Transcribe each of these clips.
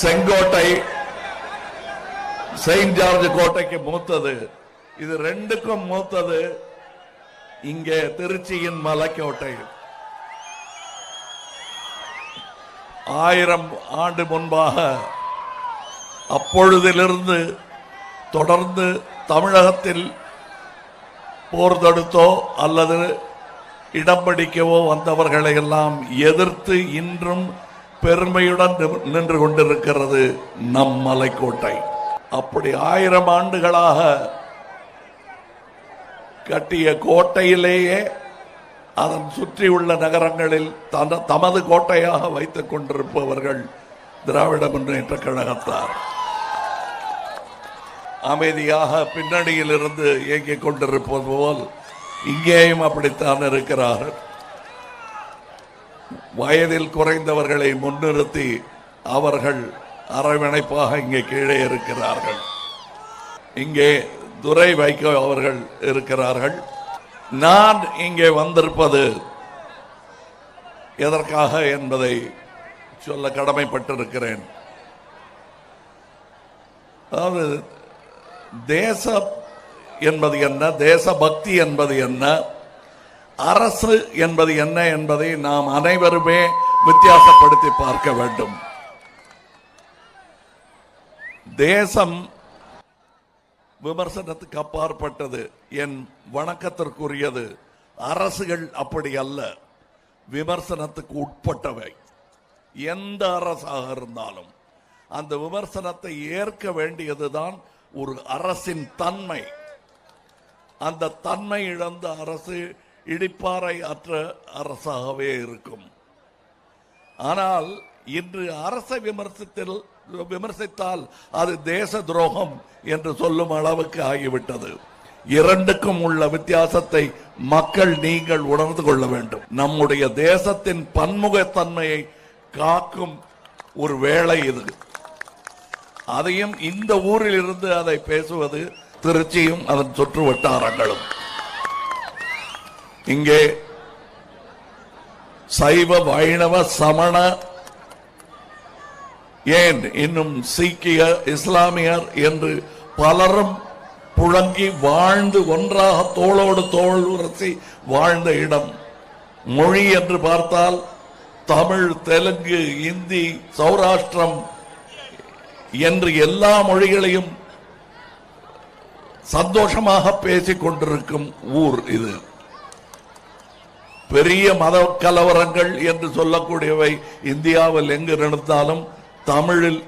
Sengottai Saint George கோட்டைக்கு மூத்தது. இது ரெண்டுக்கும் மூத்தது இங்கே திருச்சியின் மலைக்கோட்டை. ஆயிரம் ஆண்டு முன்பாக அப்பொழுதிலிருந்து தொடர்ந்து தமிழகத்தில் போர் தடுத்தோ அல்லது இடம் பிடிக்கவோ வந்தவர்களை எல்லாம் எதிர்த்து இன்றும் பெருமையுடன் நின்று- நின்று கொண்டிருக்கிறது நம் மலைக்கோட்டை. அப்படி ஆயிரம் ஆண்டுகளாக கட்டிய கோட்டையிலேயே அதன் சுற்றியுள்ள நகரங்களில் தன- தமது கோட்டையாக வைத்துக் கொண்டிருப்பவர்கள் திராவிட முன்னேற்ற கழகத்தார். அமைதியாக பின்னணியில் இருந்து இயங்கிக் கொண்டிருப்பது போல் இங்கேயும் அப்படித்தான் இருக்கிறார்கள். வயதில் குறைந்தவர்களை முன்னிறுத்தி அவர்கள் அரவணைப்பாக இங்கே கீழே இருக்கிறார்கள். இங்கே துரை வைகோ அவர்கள் இருக்கிறார்கள். நான் இங்கே வந்திருப்பது எதற்காக என்பதை சொல்ல கடமைப்பட்டிருக்கிறேன். அதாவது தேச என்பது என்ன? தேசபக்தி என்பது என்ன? அரசு என்பது என்ன என்பதை நாம் அனைவருமே வித்தியாசப்படுத்தி பார்க்க வேண்டும். தேசம் விமர்சனத்துக்கு அப்பாற்பட்டது. என் வணக்கத்திற்குரியது. அரசுகள் அப்படி அல்ல. விமர்சனத்துக்கு உட்பட்டவை. எந்த அரசாக இருந்தாலும் அந்த விமர்சனத்தை ஏற்க வேண்டியதுதான் ஒரு அரசின் தன்மை. அந்த தன்மை இழந்த அரசு இடிப்பாறை அற்ற அரசாகவே இருக்கும். ஆனால் இன்று அரசை விமர்சித்தல் விமர்சித்தால் அது தேச துரோகம் என்று சொல்லும் அளவுக்கு ஆகிவிட்டது. இரண்டுக்கும் உள்ள வித்தியாசத்தை மக்கள் நீங்கள் உணர்ந்து கொள்ள வேண்டும். நம்முடைய தேசத்தின் பன்முகத்தன்மையை காக்கும் ஒரு வேலை இது. அதையும் இந்த ஊரில் இருந்து அதை பேசுவது திருச்சியும் அதன் சுற்று வட்டாரங்களும். இங்கே சைவ வைணவ சமண ஏன் இன்னும் சீக்கிய இஸ்லாமியர் என்று பலரும் புழங்கி வாழ்ந்து ஒன்றாக தோளோடு தோல் உரசி வாழ்ந்த இடம். மொழி என்று பார்த்தால் தமிழ் தெலுங்கு இந்தி சௌராஷ்டிரம் என்று எல்லா மொழிகளையும் சந்தோஷமாக பேசிக் கொண்டிருக்கும் ஊர் இது. பெரிய மத கலவரங்கள் என்று சொல்லக்கூடியவை இந்தியாவில் எங்கு நடந்தாலும் தமிழில்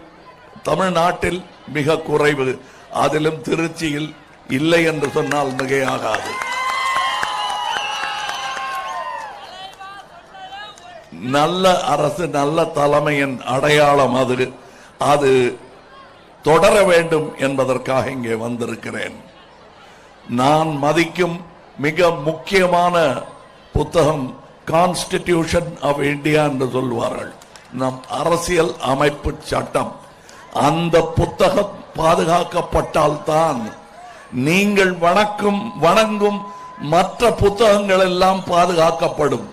தமிழ்நாட்டில் மிக குறைவு. அதிலும் திருச்சியில் இல்லை என்று சொன்னால் மிகையாகாது. நல்ல அரசு நல்ல தலைமையின் அடையாளம் அது. அது தொடர வேண்டும் என்பதற்காக இங்கே வந்திருக்கிறேன். நான் மதிக்கும் மிக முக்கியமான புத்தகம் கான்ஸ்டிடியூஷன் ஆஃப் இந்தியா என்று சொல்வார்கள். நம் அரசியல் அமைப்பு சட்டம். அந்த புத்தகம் பாதுகாக்கப்பட்டால்தான் நீங்கள் வணக்கும் வணங்கும் மற்ற புத்தகங்கள் எல்லாம் பாதுகாக்கப்படும்.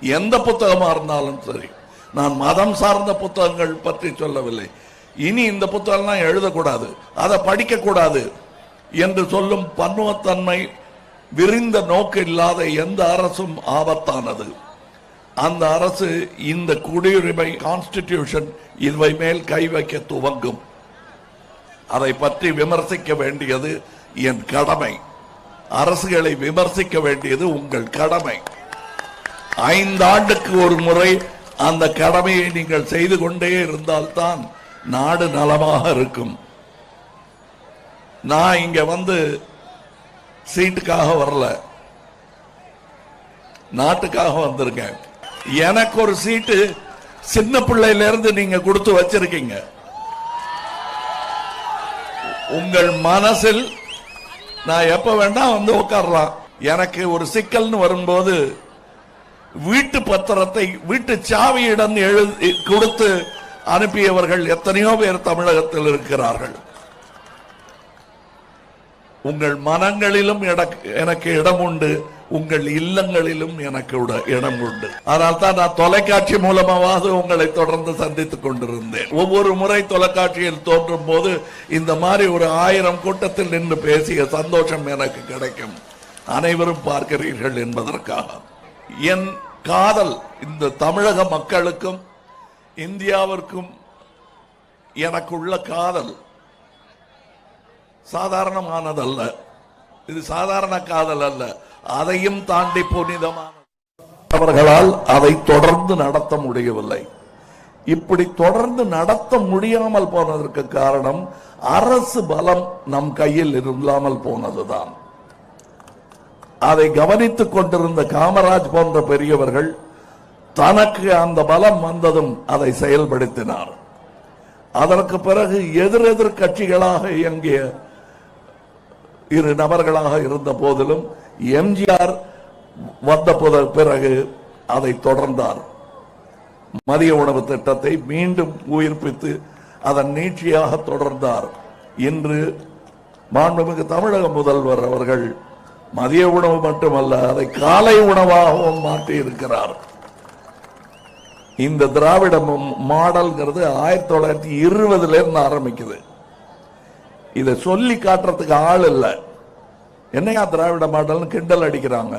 எந்த புத்தகமா இருந்தாலும் சரி. நான் மதம் சார்ந்த புத்தகங்கள் பற்றி சொல்லவில்லை. இனி இந்த புத்தகம்லாம் எழுதக்கூடாது. அதை படிக்கக்கூடாது என்று சொல்லும் பன்முகத்தன்மை விரிந்த நோக்கு இல்லாத எந்த அரசும் ஆபத்தானது. அந்த அரசு இந்த குடியுரிமை கான்ஸ்டிடியூஷன் இவை மேல் கை வைக்க துவங்கும். அதை பற்றி விமர்சிக்க வேண்டியது என் கடமை. அரசுகளை விமர்சிக்க வேண்டியது உங்கள் கடமை. ஐந்தாண்டுக்கு ஒரு முறை அந்த கடமையை நீங்கள் செய்து கொண்டே இருந்தால்தான் நாடு நலமாக இருக்கும். நான் இங்க வந்து சீட்டுக்காக வரல. நாட்டுக்காக வந்திருக்கேன். எனக்கு ஒரு சீட்டு சின்ன பிள்ளையில இருந்து நீங்க கொடுத்து வச்சிருக்கீங்க. உங்கள் மனசில் நான் எப்ப வேணா வந்து உட்காரலாம். எனக்கு ஒரு சிக்கல்னு வரும்போது வீட்டு பத்திரத்தை வீட்டு சாவியிடம் எழுதி கொடுத்து அனுப்பியவர்கள் எத்தனையோ பேர் தமிழகத்தில் இருக்கிறார்கள். உங்கள் மனங்களிலும் எனக்கு- எனக்கு இடம் உண்டு உங்கள் இல்லங்களிலும் எனக்கு இடம் உண்டு அதனால் தான் நான் தொலைக்காட்சி மூலமாவது உங்களை தொடர்ந்து சந்தித்துக் கொண்டிருந்தேன். ஒவ்வொரு முறை தொலைக்காட்சியில் தோன்றும் போது இந்த மாதிரி ஒரு ஆயிரம் கூட்டத்தில் நின்று பேசிய சந்தோஷம் எனக்கு கிடைக்கும். அனைவரும் பார்க்கிறீர்கள் என்பதற்காக. என் காதல் இந்த தமிழக மக்களுக்கும் இந்தியாவிற்கும் எனக்குள்ள காதல் சாதாரணமானதல்ல. இது சாதாரண காதல் அல்ல. அதையும் தாண்டி புனிதமான அவர்களால் அதை தொடர்ந்து நடத்த முடியவில்லை. இப்படி தொடர்ந்து நடத்த முடியாமல் போனதற்கு காரணம் அரசு பலம் நம் கையில் இல்லாமல் போனதுதான். அதை கவனித்துக் கொண்டிருந்த காமராஜ் போன்ற பெரியவர்கள் தனக்கு அந்த பலம் வந்ததும் அதை செயல்படுத்தினார். அதற்கு பிறகு எதிரெதிர் கட்சிகளாக இயங்கிய இரு நபர்களாக இருந்த போதிலும் எம்ஜிஆர் வந்த புத- பிறகு அதை தொடர்ந்தார். மதிய உணவு திட்டத்தை மீண்டும் உயிர்ப்பித்து அதன் நீட்சியாக தொடர்ந்தார். இன்று மாண்புமிகு தமிழக முதல்வர் அவர்கள் மதிய உணவு மட்டுமல்ல அதை காலை உணவாகவும் மாற்றி இருக்கிறார் இந்த திராவிட மாடல்ங்கிறது ஆயிரத்தி தொள்ளாயிரத்தி இருபதுல இருந்து ஆரம்பிக்குது. இதை சொல்லி காட்டுறதுக்கு ஆள் இல்லை. என்னையா திராவிட மாடல்னு கிண்டல் அடிக்கிறாங்க.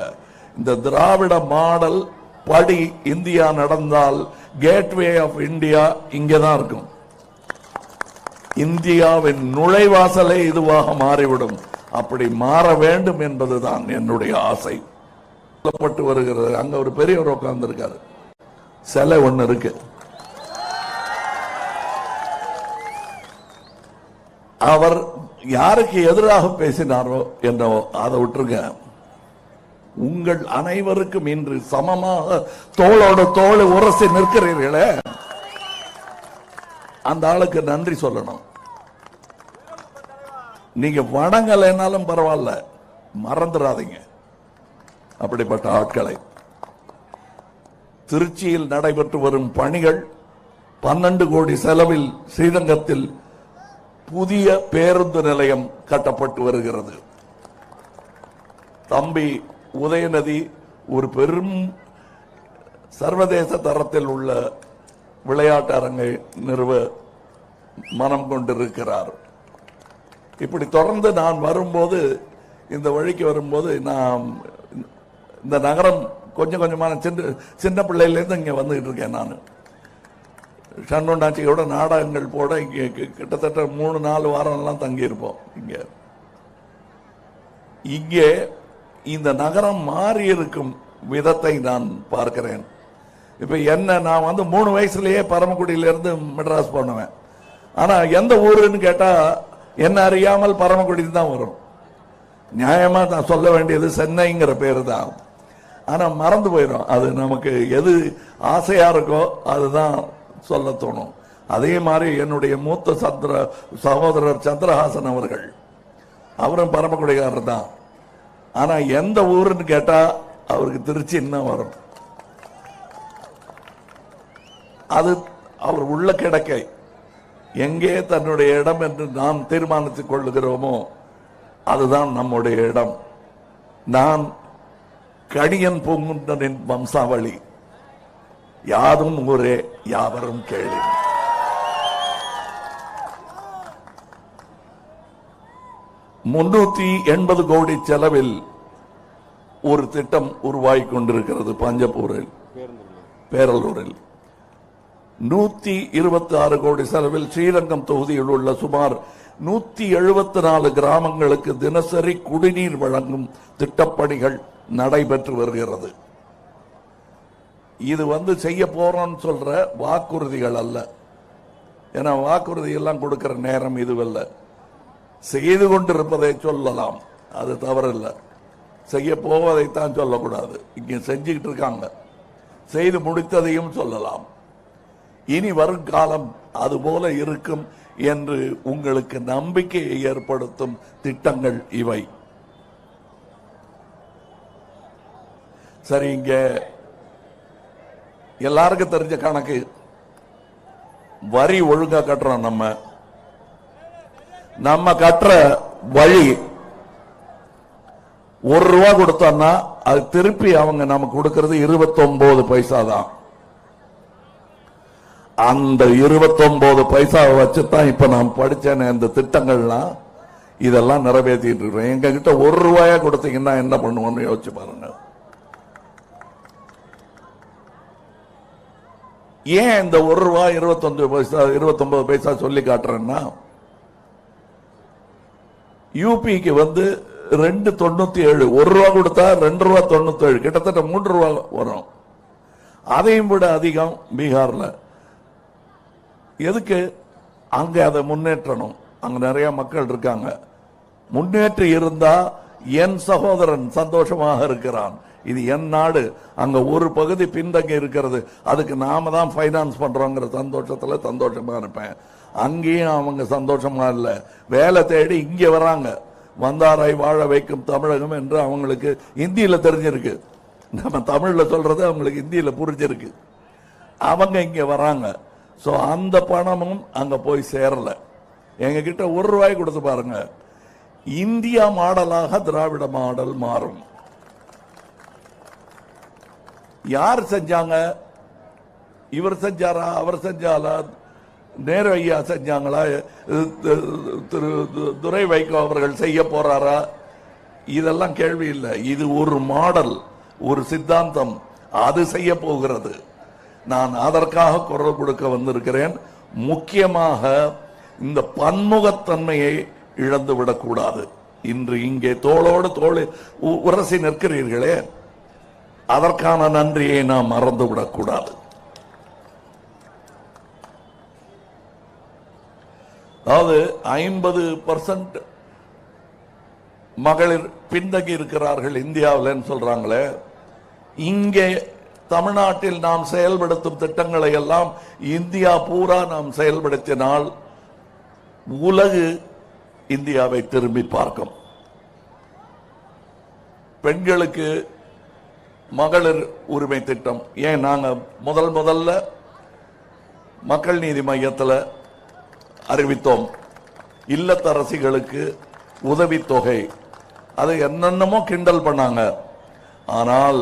இந்த திராவிட மாடல் படி இந்தியா நடந்தால் கேட்வே ஆஃப் இந்தியா இங்கே தான் இருக்கும். இந்தியாவின் நுழைவாசலே இதுவாக மாறிவிடும். அப்படி மாற வேண்டும் என்பதுதான் என்னுடைய ஆசை. சொல்லப்பட்டு வருகிறது. அங்க ஒரு பெரியவர் உட்கார்ந்து இருக்காரு சிலை ஒன்று இருக்கு. அவர் யாருக்கு எதிராக பேசினாரோ என்னவோ அதை விட்டுருங்க. உங்கள் அனைவருக்கும் இன்று சமமாக தோளோட தோளை உரசி நிற்கிறீர்களே. அந்த ஆளுக்கு நன்றி சொல்லணும். நீங்க வணங்கலைனாலும் பரவாயில்ல மறந்துடாதீங்க. அப்படிப்பட்ட ஆட்களை. திருச்சியில் நடைபெற்று வரும் பணிகள் பன்னெண்டு கோடி செலவில் ஸ்ரீரங்கத்தில் புதிய பேருந்து நிலையம் கட்டப்பட்டு வருகிறது. தம்பி உதயநதி ஒரு பெரும் சர்வதேச தரத்தில் உள்ள விளையாட்டு அரங்கை நிறுவ மனம் கொண்டிருக்கிறார். இப்படி தொடர்ந்து நான் வரும்போது இந்த வழிக்கு வரும்போது நான் இந்த நகரம் கொஞ்சம் கொஞ்சமான சின்ன சின்ன பிள்ளையிலேருந்து இங்கே வந்துகிட்டு இருக்கேன் நான். சண்முண்டாச்சியோட நாடகங்கள் போட இங்கே கிட்டத்தட்ட மூணு நாலு வாரம்லாம் தங்கியிருப்போம் இங்கே. இங்கே இந்த நகரம் மாறி இருக்கும் விதத்தை நான் பார்க்கிறேன். இப்போ என்ன நான் வந்து மூணு வயசுலேயே பரமக்குடியிலேருந்து மெட்ராஸ் பண்ணுவேன் ஆனால் எந்த ஊருன்னு கேட்டால் என்ன அறியாமல் பரமக்குடி தான் வரும். நியாயமாக நான் சொல்ல வேண்டியது சென்னைங்கிற பேர் தான். ஆனால் மறந்து போயிடும். அது நமக்கு எது ஆசையாக இருக்கோ அதுதான் சொல்ல தோணும். அதே மாதிரி என்னுடைய மூத்த சந்திர சகோதரர் சந்திரஹாசன் அவர்கள். அவரும் பரமக்குடிகாரர் தான். ஆனா எந்த ஊருன்னு கேட்டா அவருக்கு திருச்சி இன்னும் வரும். அது அவர் உள்ள கிடக்கை. எங்கே தன்னுடைய இடம் என்று நாம் தீர்மானித்துக் கொள்ளுகிறோமோ அதுதான் நம்முடைய இடம். நான் கணியன் பூங்குன்றனின் வம்சாவளி. யாதும் ஊரே யாவரும் கேளு. முன்னூத்தி எண்பது கோடி செலவில் ஒரு திட்டம் உருவாகி கொண்டிருக்கிறது பஞ்சப்பூரில் பேரலூரில் நூத்தி இருபத்தி ஆறு கோடி செலவில் ஸ்ரீரங்கம் தொகுதியில் உள்ள சுமார் நூத்தி எழுபத்தி நாலு கிராமங்களுக்கு தினசரி குடிநீர் வழங்கும் திட்டப்பணிகள் நடைபெற்று வருகிறது. இது வந்து செய்ய போறோம்னு சொல்ற வாக்குறுதிகள் அல்ல. ஏன்னா வாக்குறுதி எல்லாம் கொடுக்கிற நேரம் இதுவல்ல. செய்து கொண்டிருப்பதை சொல்லலாம். அது தவறில்லை. செய்ய போவதைத்தான் சொல்லக்கூடாது. இங்கே செஞ்சுக்கிட்டு இருக்காங்க. செய்து முடித்ததையும் சொல்லலாம். இனி வரும் காலம் அதுபோல இருக்கும் என்று உங்களுக்கு நம்பிக்கையை ஏற்படுத்தும் திட்டங்கள் இவை. சரி இங்கே எல்லாருக்கும் தெரிஞ்ச கணக்கு வரி ஒழுங்கா கட்டுறோம் நம்ம நம்ம கட்டுற வழி ஒரு ரூபா கொடுத்தோம்னா அது திருப்பி அவங்க நமக்கு கொடுக்கறது இருபத்தொன்பது பைசா தான். அந்த 29 பைசாவை வச்சு தான் இப்ப நான் படிச்சேன் இந்த திட்டங்கள்லாம் இதெல்லாம் நிறைவேற்றிட்டு இருக்கிறோம் எங்க கிட்ட ஒரு ரூபாயா கொடுத்தீங்கன்னா என்ன பண்ணுவோம்னு யோசிச்சு பாருங்க. ஏன் இந்த ஒரு ரூபாய் இருபத்தொன்பது பைசா இருபத்தொன்பது பைசா சொல்லி காட்டுறேன்னா யூபிக்கு வந்து ரெண்டு தொண்ணூத்தி ஏழு ஒரு ரூபா கொடுத்தா ரெண்டு ரூபா தொண்ணூத்தி ஏழு கிட்டத்தட்ட மூன்று ரூபா வரும். அதையும் விட அதிகம் பீகார்ல. எதுக்கு? அங்க அதை முன்னேற்றணும். அங்க நிறைய மக்கள் இருக்காங்க. முன்னேற்றி இருந்தா என் சகோதரன் சந்தோஷமாக இருக்கிறான். இது என் நாடு. அங்க ஒரு பகுதி பின்தங்கி இருக்கிறது. அதுக்கு நாம தான் ஃபைனான்ஸ் பண்றோங்கிற சந்தோஷத்துல சந்தோஷமா இருப்பேன். அங்கேயும் அவங்க சந்தோஷமா இல்லை. வேலை தேடி இங்கே வராங்க வந்தாரை வாழ வைக்கும் தமிழகம் என்று அவங்களுக்கு இந்தியில் தெரிஞ்சிருக்கு. நம்ம தமிழில் சொல்றது அவங்களுக்கு இந்தியில் புரிஞ்சிருக்கு. அவங்க இங்கே வராங்க ஸோ அந்த பணமும் அங்கே போய் சேரல. எங்ககிட்ட ஒரு ரூபாய் கொடுத்து பாருங்க. இந்தியா மாடலாக திராவிட மாடல் மாறும். யார் செஞ்சாங்க? இவர் செஞ்சாரா? அவர் செஞ்சாரா? நேரு ஐயா செஞ்சாங்களா? திரு- துரை வைகோ அவர்கள் செய்ய போறாரா? இதெல்லாம் கேள்வி இல்லை. இது ஒரு மாடல் ஒரு சித்தாந்தம். அது செய்ய போகிறது. நான் அதற்காக குரல் கொடுக்க வந்திருக்கிறேன். முக்கியமாக இந்த பன்முகத்தன்மையை இழந்து விடக்கூடாது இன்று இங்கே தோளோடு தோள் உ- உரசி நிற்கிறீர்களே. அதற்கான நன்றியை நாம் மறந்து விடக்கூடாது அதாவது ஐம்பது பர்சன்ட் மகளிர் பின்தங்கி இருக்கிறார்கள் இந்தியாவில் சொல்றாங்களே இங்கே தமிழ்நாட்டில் நாம் செயல்படுத்தும் திட்டங்களை எல்லாம் இந்தியா பூரா நாம் செயல்படுத்தினால் உலகு இந்தியாவை திரும்பி பார்க்கும். பெண்களுக்கு மகளிர் உரிமை திட்டம். ஏன் நாங்கள் முதல் முதல்ல மக்கள் நீதி மையத்தில் அறிவித்தோம். இல்லத்தரசிகளுக்கு உதவித்தொகை. அது என்னென்னமோ கிண்டல் பண்ணாங்க. ஆனால்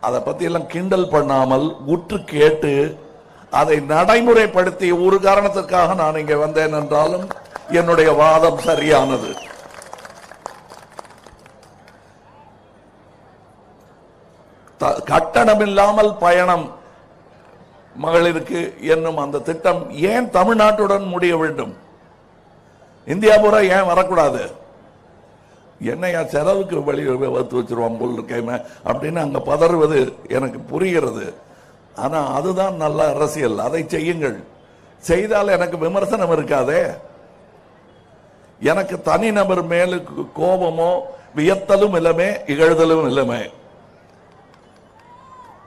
அதை பற்றியெல்லாம் கிண்டல் பண்ணாமல் உற்று கேட்டு அதை நடைமுறைப்படுத்தி ஒரு காரணத்துக்காக நான் இங்கே வந்தேன் என்றாலும் என்னுடைய வாதம் சரியானது. த- கட்டணமில்லாமல் பயணம் மகளிருக்கு என்னும் அந்த திட்டம் ஏன் தமிழ்நாட்டுடன் முடிய வேண்டும்? இந்தியா பூரா ஏன் வரக்கூடாது? என்னையா செலவுக்கு வழி வகுத்து வச்சிருவான் போல் இருக்கேன் அப்படின்னு அங்க பதறுவது எனக்கு புரிகிறது. ஆனா அதுதான் நல்ல அரசியல். அதை செய்யுங்கள். செய்தால் எனக்கு விமர்சனம் இருக்காதே. எனக்கு தனிநபர் மேலுக்கு கோபமோ வியத்தலும் இல்லமே இகழ்தலும் இல்லமே.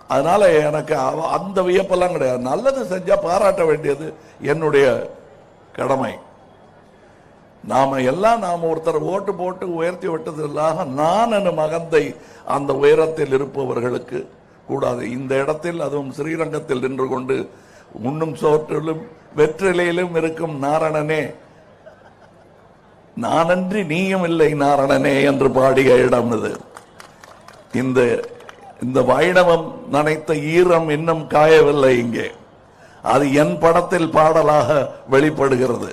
அதனால எனக்கு அவ- அந்த வியப்பெல்லாம் கிடையாது. நல்லது செஞ்சால் பாராட்ட வேண்டியது என்னுடைய கடமை. நாம எல்லாம் நாம் ஒருத்தர் ஓட்டு போட்டு உயர்த்தி விட்டதில்லாக நான் என் மகந்தை அந்த உயரத்தில் இருப்பவர்களுக்கு கூடாது. இந்த இடத்தில் அதுவும் ஸ்ரீரங்கத்தில் நின்று கொண்டு உண்ணும் சோற்றிலும் வெற்றிலையிலும் இருக்கும் நாரணனே நானன்றி நீயும் இல்லை நாரணனே என்று பாடிய இடம் இது. இந்த இந்த வைணவம் நனைத்த ஈரம் இன்னும் காயவில்லை இங்கே. அது என் படத்தில் பாடலாக வெளிப்படுகிறது.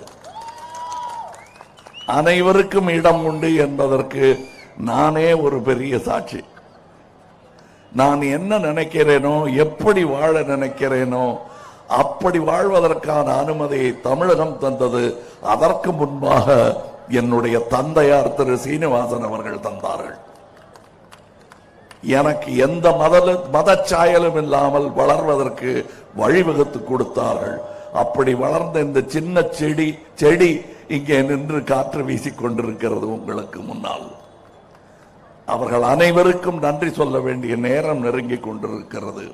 அனைவருக்கும் இடம் உண்டு என்பதற்கு நானே ஒரு பெரிய சாட்சி. நான் என்ன நினைக்கிறேனோ எப்படி வாழ நினைக்கிறேனோ அப்படி வாழ்வதற்கான அனுமதியை தமிழகம் தந்தது. அதற்கு முன்பாக என்னுடைய தந்தையார் திரு சீனிவாசன் அவர்கள் தந்தார்கள். எனக்கு எந்த மதல மதச்சாயலும் இல்லாமல் வளர்வதற்கு வழிவகுத்து கொடுத்தார்கள். அப்படி வளர்ந்த இந்த சின்ன செடி செடி இங்கே நின்று காற்று வீசிக் கொண்டிருக்கிறது உங்களுக்கு முன்னால். அவர்கள் அனைவருக்கும் நன்றி சொல்ல வேண்டிய நேரம் நெருங்கி கொண்டிருக்கிறது.